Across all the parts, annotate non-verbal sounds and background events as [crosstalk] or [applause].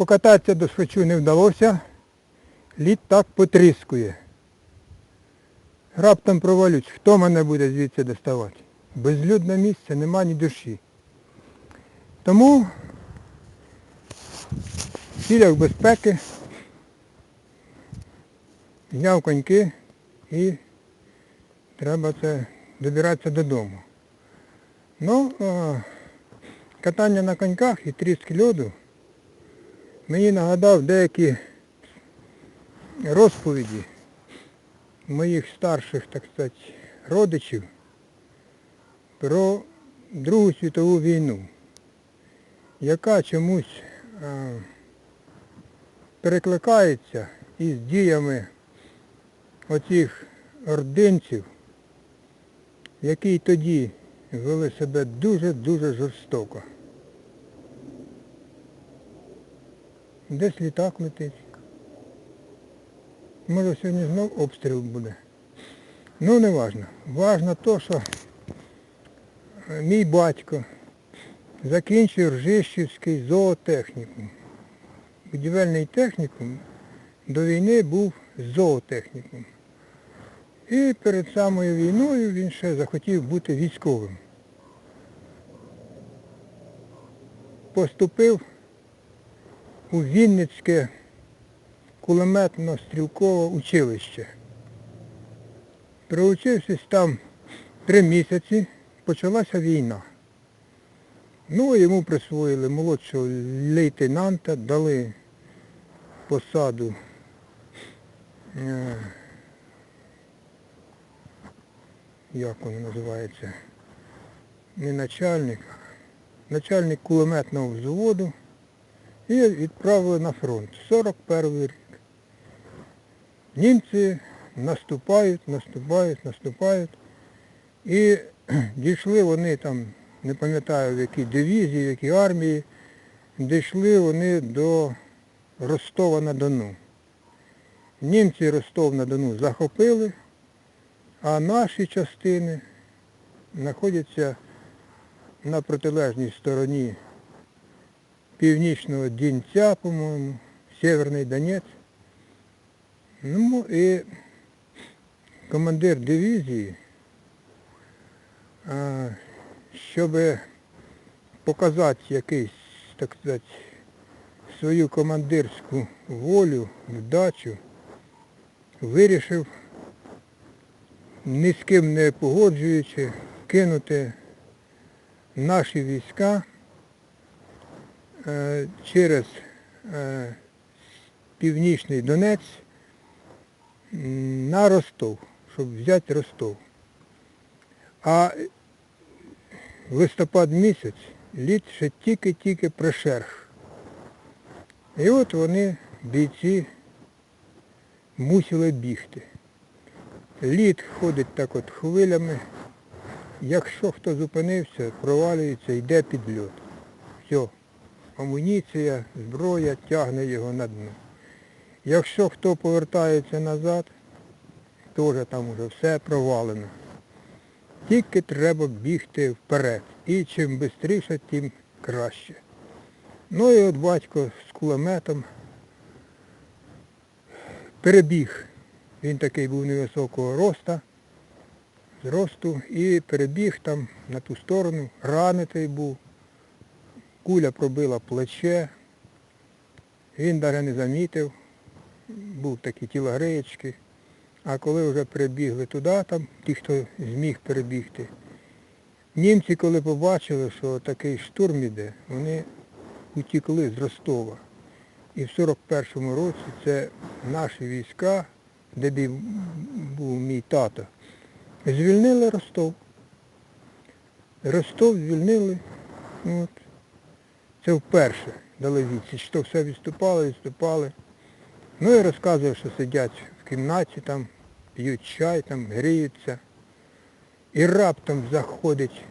покататися до швачу не вдалося, лід так потріскує. Раптом провалюсь, хто мене буде звідси доставати? Безлюдне місце, нема ні душі. Тому в цілях безпеки зняв коньки і треба це добиратися додому. Ну, катання на коньках і тріски льоду мені нагадав деякі розповіді моїх старших, так сказати, родичів про Другу світову війну, яка чомусь а, перекликається із діями оцих ординців, які тоді вели себе дуже-дуже жорстоко. Десь літак летить. Може сьогодні знов обстріл буде. Ну не важно. Важно то, що е, мій батько закінчив Ржищівський зоотехнікум. Будівельний технікум до війни був зоотехнікум. І перед самою війною він ще захотів бути військовим. Поступив у Вінницьке кулеметно-стрілкове училище. Проучившись там три місяці, почалася війна. Ну, йому присвоїли молодшого лейтенанта, дали посаду е, як воно називається, не начальник, начальник кулеметного взводу і відправили на фронт. 41 рік. Німці наступають, наступають, наступають. І [clears throat] дійшли вони там, не пам'ятаю в якій дивізії, в якій армії, дійшли вони до Ростова на Дону. Німці Ростов на Дону захопили, а наші частини знаходяться на протилежній стороні північного Дінця, по-моєму, Северний Донець. Ну і командир дивізії, щоб показати якийсь, так сказати, свою командирську волю, вдачу, вирішив, ні з ким не погоджуючи, кинути наші війська через е, північний Донець на Ростов, щоб взяти Ростов. А листопад місяць лід ще тільки-тільки прошерх. І от вони, бійці, мусили бігти. Лід ходить так от хвилями. Якщо хто зупинився, провалюється, йде під льот. Все. Амуніція, зброя тягне його на дно. Якщо хто повертається назад, теж там вже все провалено. Тільки треба бігти вперед. І чим швидше, тим краще. Ну і от батько з кулеметом перебіг. Він такий був невисокого роста, зросту, і перебіг там на ту сторону, ранитий був. Куля пробила плече. Він навіть не замітив. Був такі тілогреєчки. А коли вже перебігли туди, там, ті, хто зміг перебігти, німці, коли побачили, що такий штурм іде, вони утікли з Ростова. І в 41-му році це наші війська, де був мій тато, звільнили Ростов. Ростов звільнили. От. Це вперше дали відсіч, що все відступали, відступали. Ну і розказує, що сидять в кімнаті там, п'ють чай, там, гріються. І раптом заходить,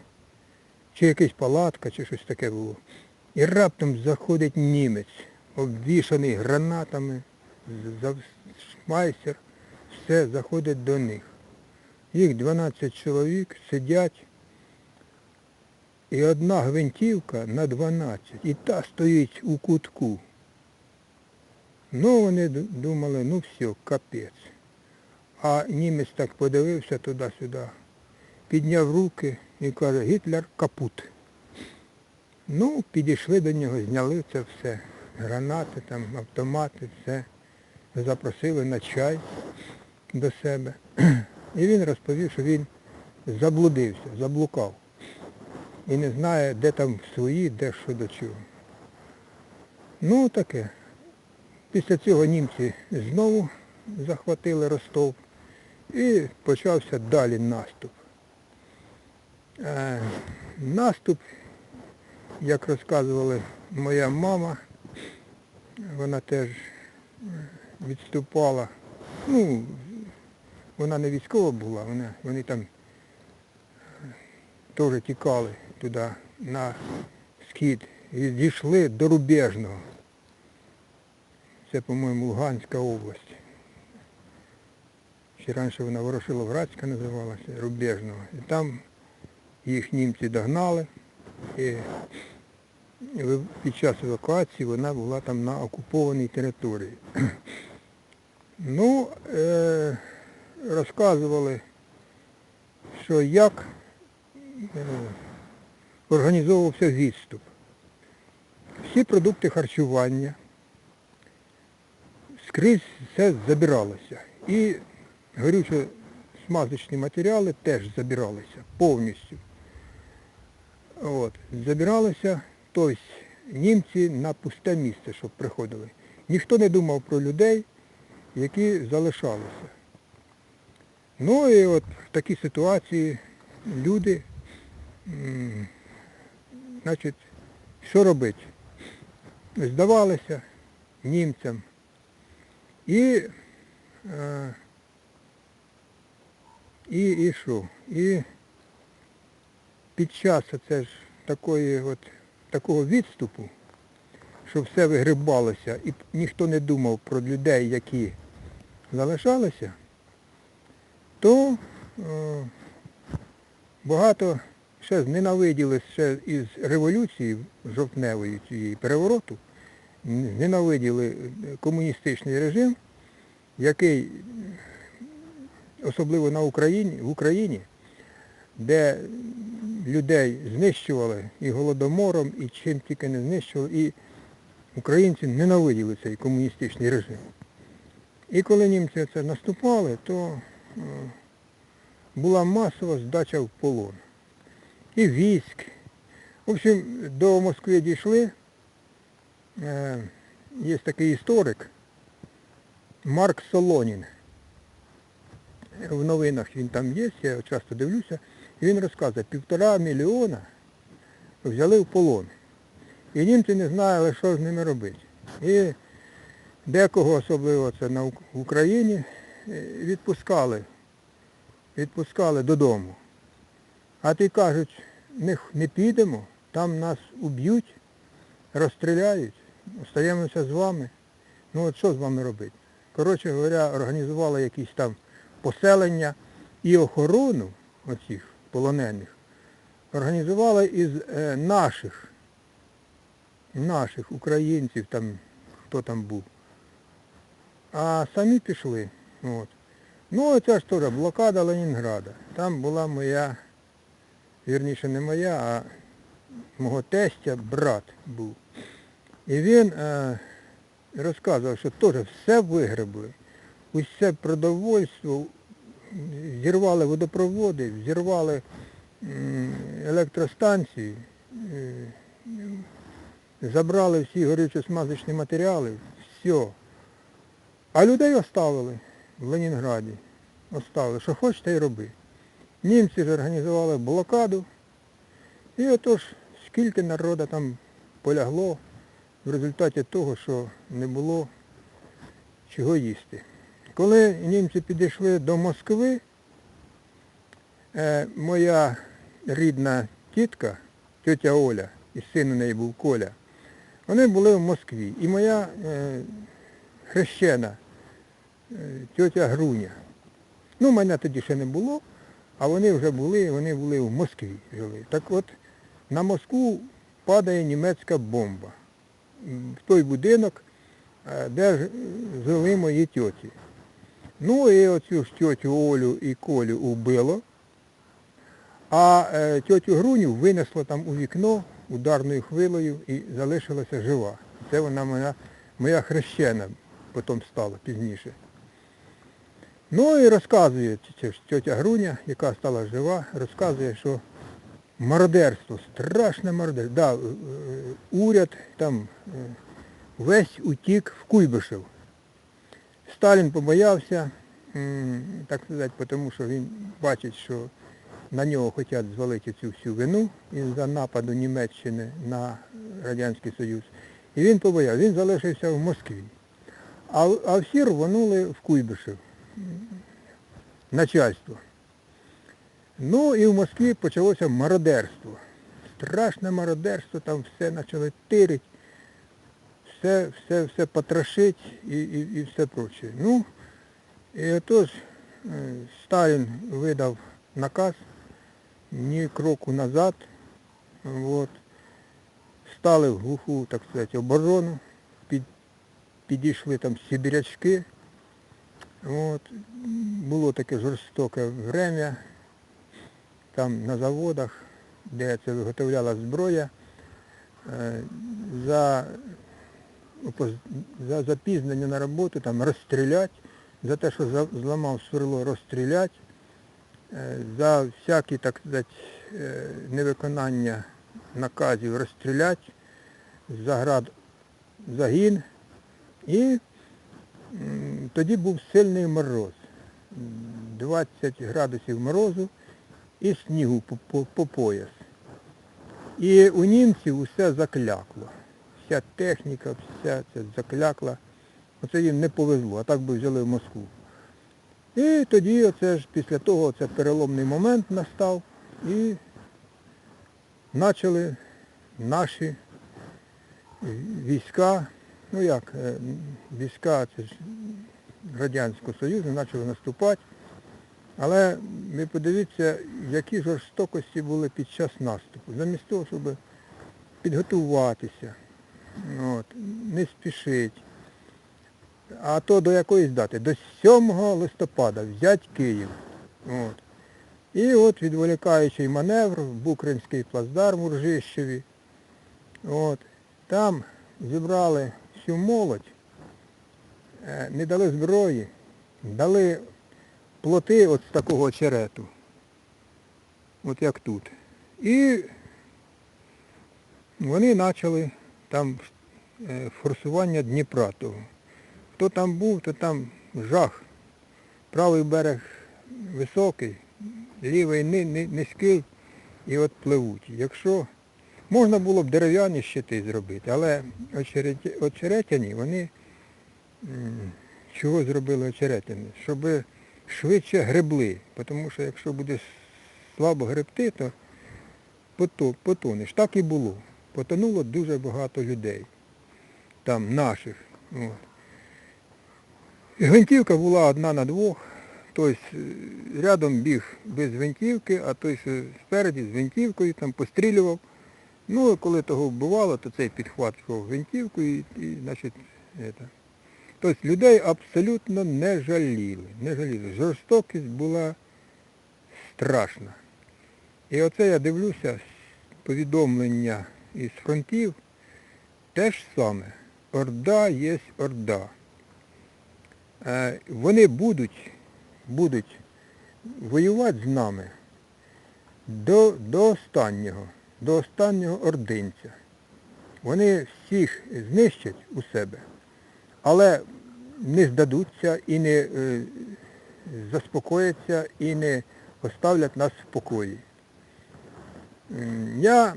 чи якась палатка, чи щось таке було. І раптом заходить німець, обвішаний гранатами, шмайсер, все заходить до них. Їх 12 чоловік сидять, і одна гвинтівка на 12, і та стоїть у кутку. Ну, вони думали, ну все, капець. А німець так подивився туди-сюди, підняв руки і каже, Гітлер капут. Ну, підійшли до нього, зняли це все. Гранати, там, автомати, все. Запросили на чай до себе. [clears throat] І він розповів, що він заблудився, заблукав. І не знає, де там свої, де що до чого. Ну таке. Після цього німці знову захватили Ростов і почався далі наступ. Е, наступ, як розказувала моя мама, вона теж відступала. Ну, вона не військова була, вона, вони там теж тікали туди на схід і дійшли до Рубежного. Це, по-моєму, Луганська область. Ще раніше вона Ворошиловградська називалася, Рубежного. І там їх німці догнали. І під час евакуації вона була там на окупованій території. [clears throat] Ну, е, розказували, що як е, організовувався відступ. Всі продукти харчування скрізь все забиралося. І горючо смазочні матеріали теж забиралися повністю. От. Забиралися, тобто німці на пусте місце, щоб приходили. Ніхто не думав про людей, які залишалися. Ну і от в такій ситуації люди, значить, що робити? Здавалися німцям. І, е, і, і що? І під час оце ж такої от, такого відступу, що все вигрибалося і ніхто не думав про людей, які залишалися, то е, багато ще зненавиділи ще із революції жовтневої цієї перевороту, ненавиділи комуністичний режим, який, особливо на Україні, в Україні, де людей знищували і голодомором, і чим тільки не знищували, і українці ненавиділи цей комуністичний режим. І коли німці це наступали, то е, була масова здача в полон. І військ. В общем, до Москви дійшли. Е, Є такий історик Марк Солонін. В новинах він там є, я часто дивлюся. Він розказує, півтора мільйона взяли в полон. І німці не знали, що з ними робити. І декого, особливо це на Україні, е, відпускали, відпускали додому. А ті кажуть, х- не підемо, там нас уб'ють, розстріляють, остаємося з вами. Ну от що з вами робити? Коротше говоря, організували якісь там поселення і охорону оцих полонених організували із е, наших, наших українців, там, хто там був. А самі пішли. От. Ну, це ж теж блокада Ленінграда. Там була моя, вірніше не моя, а мого тестя брат був. І він е, розказував, що теж все вигребли. Усе продовольство, зірвали водопроводи, зірвали електростанції, е, забрали всі горючо-смазочні матеріали, все. А людей оставили в Ленінграді. Оставили. Що хочете й роби. Німці ж організували блокаду. І отож, скільки народу там полягло в результаті того, що не було чого їсти. Коли німці підійшли до Москви, е, моя рідна тітка, тетя Оля, і син у неї був Коля, вони були в Москві. І моя е, хрещена, е, тетя Груня. Ну, мене тоді ще не було, а вони вже були, вони були в Москві жили. Так от на Москву падає німецька бомба. В той будинок е, де жили мої тьоті. Ну і оцю ж тьотю Олю і Колю убило, а е, тьотю Груню винесло там у вікно ударною хвилею і залишилася жива. Це вона моя, моя хрещена потім стала пізніше. Ну і розказує тьотя Груня, яка стала жива, розказує, що мародерство, страшне мародерство. Да, е, е, уряд там е, весь утік в Куйбишев. Сталін побоявся, так сказати, тому що він бачить, що на нього хочуть звалити цю всю вину із-за нападу Німеччини на Радянський Союз. І він побоявся, він залишився в Москві. А, а всі рванули в Куйбишев. Начальство. Ну і в Москві почалося мародерство. Страшне мародерство, там все почали тирить, все, все, все потрошить і, і, і все проче. Ну, і отож е, Сталін видав наказ ні кроку назад. От. Стали в глуху, так сказати, оборону, під, підійшли там сибірячки. От. Було таке жорстоке время, там на заводах, де це виготовляла зброя, е, за, за запізнення на роботу там розстрілять, за те, що зламав сверло, розстрілять, е, за всякі, так сказати, е, невиконання наказів розстрілять, заград загін. І тоді був сильний мороз. М, 20 градусів морозу і снігу по, по, по пояс. І у німців усе заклякло. Вся техніка, вся це заклякла. Оце їм не повезло, а так би взяли в Москву. І тоді оце ж після того це переломний момент настав і почали наші війська, ну як, е, війська це ж Радянського Союзу почали наступати. Але ви подивіться, які жорстокості були під час наступу. Замість того, щоб підготуватися, от, не спішити. А то до якоїсь дати? До 7 листопада взять Київ. От. І от відволікаючий маневр Букринський плацдарм у Ржищеві. От. Там зібрали всю молодь, е, не дали зброї, дали плоти от з такого очерету. От як тут. І вони почали там е, форсування Дніпра того. Хто там був, то там жах. Правий берег високий, лівий ни- ни- низький і от пливуть. Якщо можна було б дерев'яні щити зробити, але очеретяні, вони чого зробили очеретяни? Щоб швидше гребли. Тому що якщо будеш слабо гребти, то пото- потонеш. Так і було. Потонуло дуже багато людей. Там наших. От. І Гвинтівка була одна на двох. Тобто рядом біг без гвинтівки, а той спереді з гвинтівкою там пострілював. Ну, коли того вбивало, то цей підхватував гвинтівку і, і значить, это. Тобто людей абсолютно не жаліли. Не жаліли. Жорстокість була страшна. І оце я дивлюся повідомлення із фронтів, те ж саме. Орда є орда. Е, Вони будуть, будуть воювати з нами до, до останнього, до останнього ординця. Вони всіх знищать у себе, але не здадуться і не е, заспокояться і не оставлять нас в покої. Я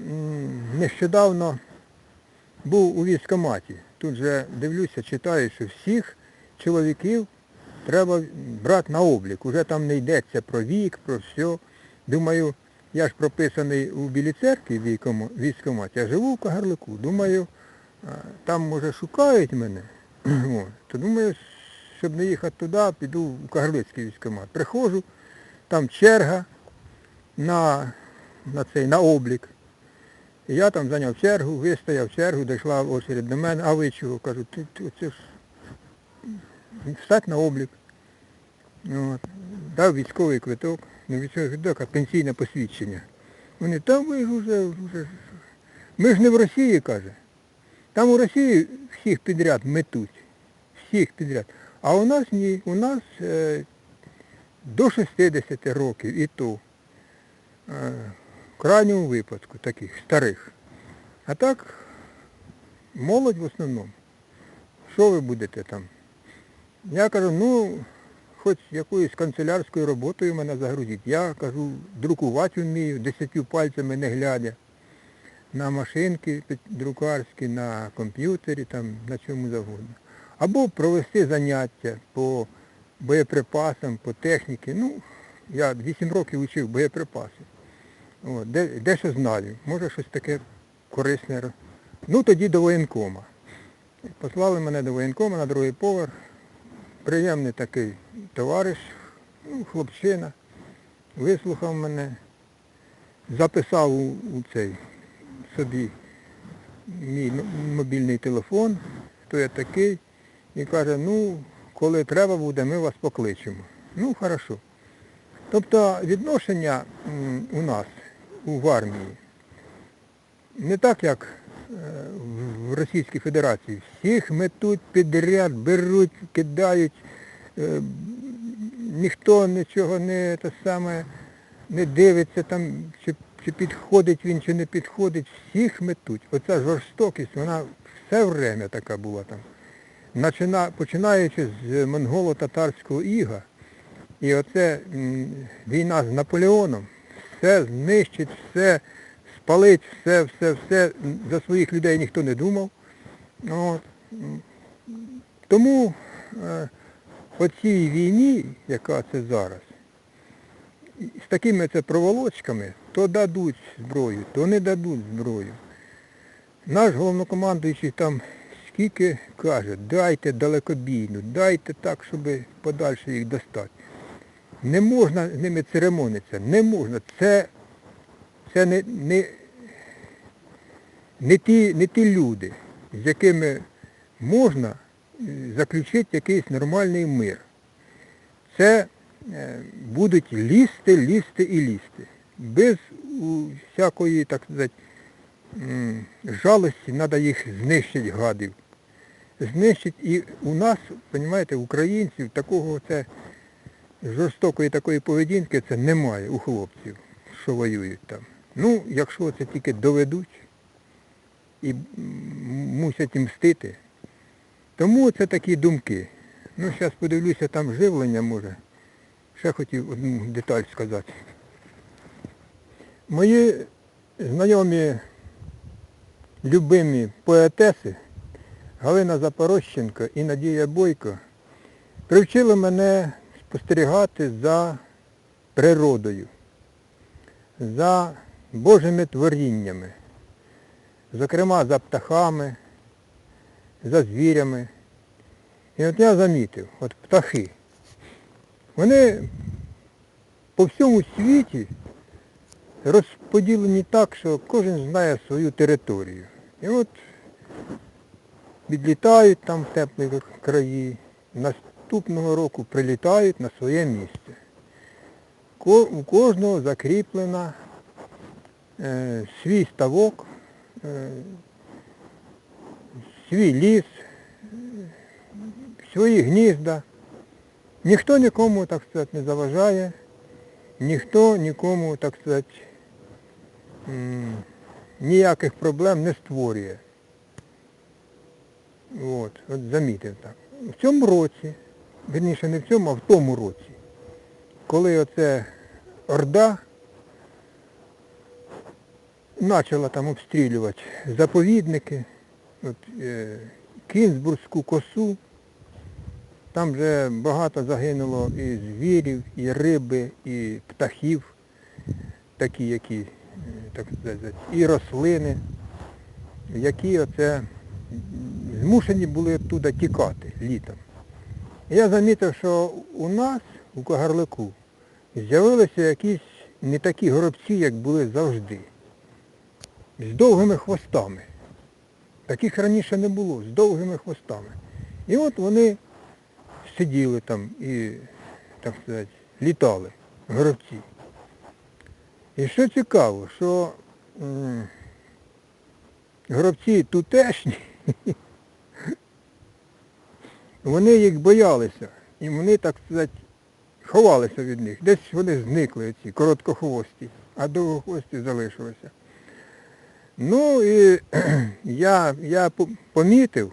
нещодавно був у військкоматі. Тут же дивлюся, читаю, що всіх чоловіків треба брати на облік. Уже там не йдеться про вік, про все. Думаю, я ж прописаний у Білій церкві військкоматі, а живу в Кагарлику. Думаю, там, може, шукають мене. [clears throat] То думаю, щоб не їхати туди, піду в Кагарлицький військкомат. Приходжу, там черга на, на цей, на облік. І я там зайняв чергу, вистояв чергу, дійшла очередь до мене, а ви чого? Кажу, ти, ти це ж стати на облік. От. Дав військовий квиток, не військовий квиток, а пенсійне посвідчення. Вони там ви ж уже, вже. Ми ж не в Росії, каже. Там у Росії всіх підряд метуть. Всіх підряд. А у нас ні. У нас е, до 60 років і то. Е, в крайньому випадку таких старих. А так, молодь в основному. Що ви будете там? Я кажу, ну, хоч якоюсь канцелярською роботою мене загрузіть. Я кажу, друкувати вмію, десятью пальцями не глядя. На машинки друкарські, на комп'ютері, там, на чому завгодно. Або провести заняття по боєприпасам, по техніці. Ну, я 8 років вчив боєприпаси. От, де, дещо знаю. Може щось таке корисне. Ну тоді до воєнкома. Послали мене до воєнкома на другий поверх. Приємний такий товариш, ну, хлопчина, вислухав мене, записав у, у цей собі мій мобільний телефон, хто я такий, і каже, ну, коли треба буде, ми вас покличемо. Ну, хорошо. Тобто відношення у нас, у армії, не так, як в- Російській Федерації. Всіх метуть підряд, беруть, кидають, е, ніхто нічого не те саме не дивиться там, чи, чи підходить він, чи не підходить. Всіх метуть. Оця жорстокість, вона все время така була там. Начина, починаючи з монголо-татарського іга, і оце війна з Наполеоном, все знищить, все спалить, все, все, все. За своїх людей ніхто не думав. От. Тому е, по цій війні, яка це зараз, з такими це проволочками, то дадуть зброю, то не дадуть зброю. Наш головнокомандуючий там скільки каже, дайте далекобійну, дайте так, щоб подальше їх достати. Не можна з ними церемонитися, не можна. Це, це не, не, не, ті, не ті люди, з якими можна е, заключити якийсь нормальний мир. Це е, будуть лізти, лізти і лізти. Без всякої, так сказати, жалості треба їх знищити, гадів. Знищити і у нас, розумієте, українців, такого це жорстокої такої поведінки це немає у хлопців, що воюють там. Ну, якщо це тільки доведуть і мусять мстити, тому це такі думки. Ну, зараз подивлюся, там живлення може. Ще хотів одну деталь сказати. Мої знайомі любимі поетеси Галина Запорощенко і Надія Бойко привчили мене спостерігати за природою, за Божими творіннями, зокрема за птахами, за звірями. І от я замітив, от птахи, вони по всьому світі розподілені так, що кожен знає свою територію. І от відлітають там в теплі краї, наступного року прилітають на своє місце. У кожного закріплена е, свій ставок, е, свій ліс, свої гнізда. Ніхто нікому, так сказати, не заважає, ніхто нікому, так сказати, ніяких проблем не створює. От, от замітив так. В цьому році, верніше не в цьому, а в тому році, коли оце Орда почала там обстрілювати заповідники, от, е, Кінзбурзьку косу, там вже багато загинуло і звірів, і риби, і птахів, такі, які, е, так сказати, і рослини, які оце змушені були оттуда тікати літом. Я замітив, що у нас, у Кагарлику, з'явилися якісь не такі горобці, як були завжди. З довгими хвостами. Таких раніше не було, з довгими хвостами. І от вони сиділи там і, так сказати, літали горобці. І що цікаво, що м, горобці тутешні, [laughs] вони їх боялися. І вони, так сказати, ховалися від них. Десь вони зникли, ці короткохвості, а довгохвості залишилися. Ну і [clears throat] я, я по- помітив,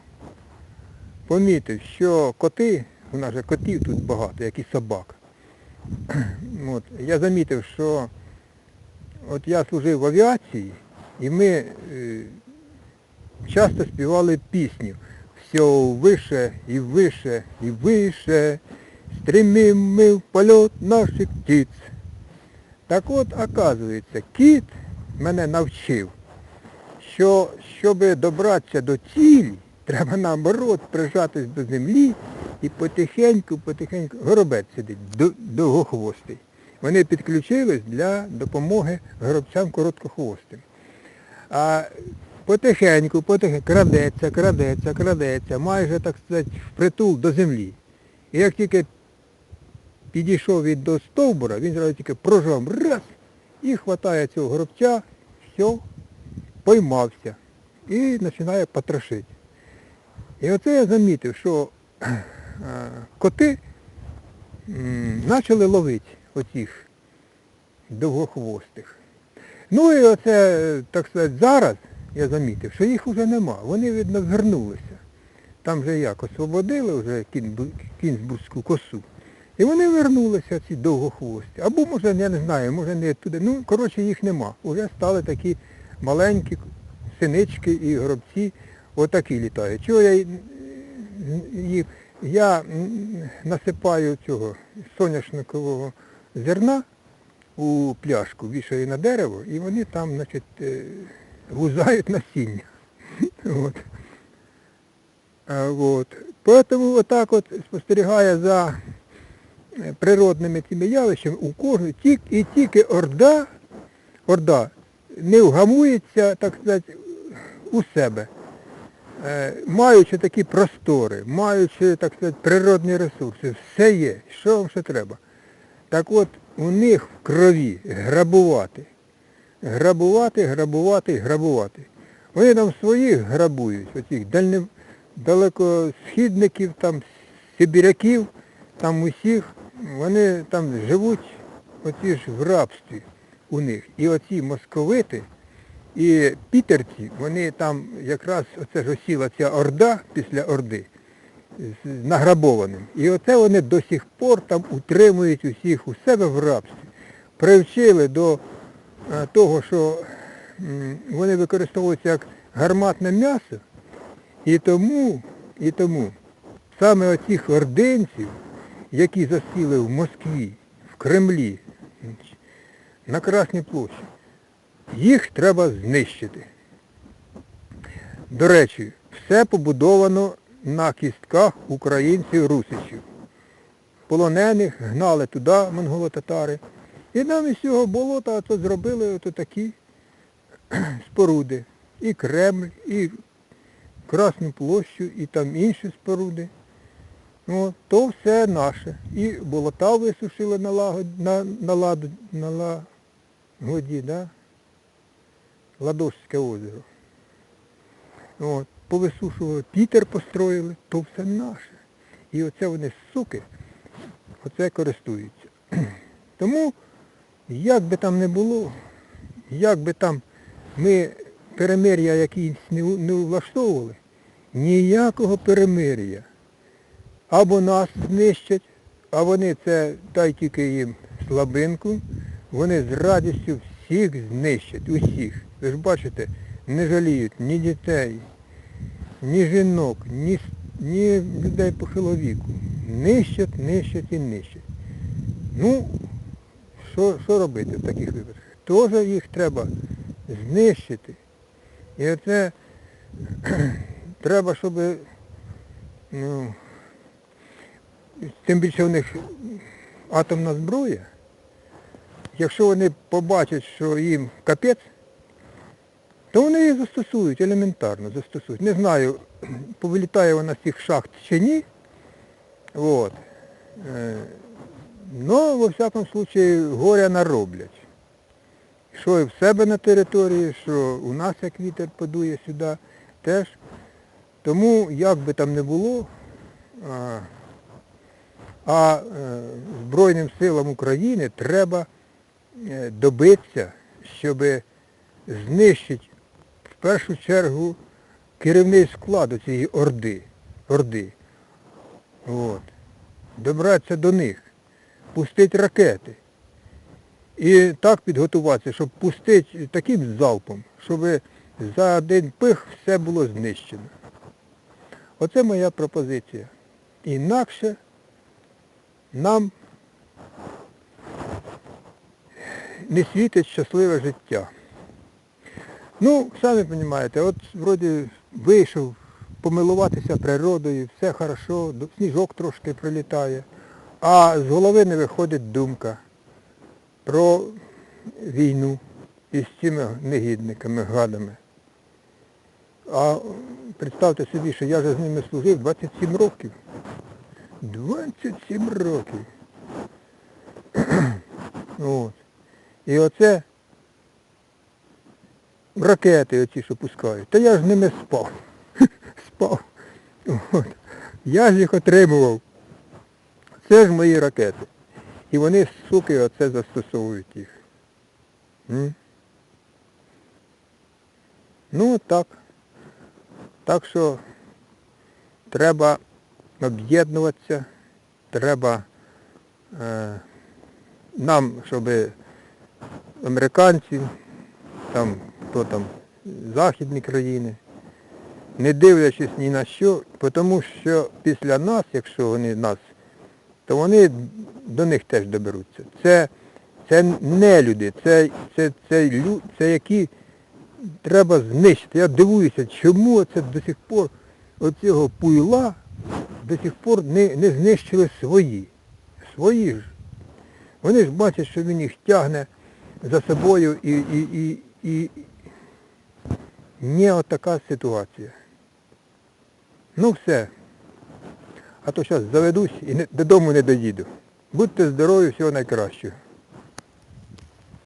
помітив, що коти, у нас же котів тут багато, як і собак. [clears throat] От, я замітив, що от я служив в авіації, і ми е, часто співали пісню. Все вище і вище і вище, стремим ми в польот наших птиць. Так от, оказується, кіт мене навчив, що щоб добратися до цілі, треба наоборот прижатись до землі і потихеньку, потихеньку, горобець сидить, довгохвостий. Вони підключились для допомоги горобцям короткохвостим. А потихеньку, потихеньку, крадеться, крадеться, крадеться, майже, так сказати, впритул до землі. І як тільки підійшов він до стовбура, він зразу тільки прожав раз і хватає цього горобця, все, поймався і починає потрошити. І оце я замітив, що е, коти почали ловити оцих довгохвостих. Ну і оце, так сказати, зараз я замітив, що їх вже нема. Вони, видно, вернулися. Там вже як освободили вже кінзбурзьку косу. І вони вернулися, ці довгохвості. Або, може, я не знаю, може не туди. Ну, коротше, їх нема. Уже стали такі маленькі синички і горобці, отакі літають. Чого я їх? Я насипаю цього соняшникового зерна у пляшку, вішаю на дерево, і вони там, значить, е, гузають насіння. [laughs] От. От. Поэтому отак от спостерігає за е, природними цими явищами у кожного, тік, і тільки орда, орда не вгамується, так сказати, у себе. Е, Маючи такі простори, маючи, так сказати, природні ресурси, все є, що вам ще треба. Так от у них в крові грабувати. Грабувати, грабувати, грабувати. Вони там своїх грабують, оцих дальне, далекосхідників, там, сибіряків, там усіх, вони там живуть оці ж в рабстві у них. І оці московити і пітерці, вони там якраз оце ж осіла ця орда після орди з награбованим. І оце вони до сих пор там утримують усіх у себе в рабстві. Привчили до е, того, що вони використовуються як гарматне м'ясо, і тому, і тому саме оцих ординців, які засіли в Москві, в Кремлі, на Красній площі, їх треба знищити. До речі, все побудовано на кістках українців-русичів. Полонених гнали туди монголо-татари. І нам із цього болота то зробили ото такі [clears throat] споруди. І Кремль, і Красну площу, і там інші споруди. Ну, то все наше. І болота висушили на, лагод, на, на, ладу, на лагоді, да? Ладожське озеро. От, повисушували, Пітер построїли, то все наше. І оце вони, суки, оце користуються. [clears throat] Тому, як би там не було, як би там ми перемир'я якісь не, не влаштовували, ніякого перемир'я. Або нас знищать, а вони це, дай тільки їм слабинку, вони з радістю всіх знищать, усіх. Ви ж бачите, не жаліють ні дітей, ні жінок, ні, ні людей похилого віку. Нищать, нищать і нищать. Ну, що, що робити в таких випадках? Теж їх треба знищити. І оце [clears throat] треба, щоб ну, тим більше в них атомна зброя. Якщо вони побачать, що їм капець, то вони її застосують, елементарно застосують. Не знаю, [clears throat] повилітає вона з цих шахт чи ні, От. Ну, во всякому случаю, горя нароблять. Що і в себе на території, що у нас як вітер подує сюди, теж. Тому, як би там не було, а, а е, Збройним силам України треба добитися, щоб знищити в першу чергу керівний склад цієї орди. орди. От. Добратися до них, пустити ракети. І так підготуватися, щоб пустити таким залпом, щоб за один пих все було знищено. Оце моя пропозиція. Інакше нам не світить щасливе життя. Ну, самі розумієте, от вроді вийшов помилуватися природою, все хорошо, сніжок трошки прилітає, а з голови не виходить думка про війну із цими негідниками, гадами. А представте собі, що я вже з ними служив 27 років. 27 років. [clears throat] От. І оце ракети оці, що пускають. Та я ж ними спав. [laughs] спав. От. Я ж їх отримував. Це ж мої ракети. І вони, суки, оце застосовують їх. М? Ну так. Так що треба об'єднуватися, треба е, нам, щоб американці, там, хто там, західні країни, не дивлячись ні на що, тому що після нас, якщо вони нас, то вони до них теж доберуться. Це, це не люди, це, це, це, лю- це які треба знищити. Я дивуюся, чому це до сих пор оцього пуйла до сих пор не, не знищили свої. Свої ж. Вони ж бачать, що він їх тягне за собою і, і, і, і не отака ситуація. Ну все. А то зараз заведусь і не, додому не доїду. Будьте здорові, всього найкращого.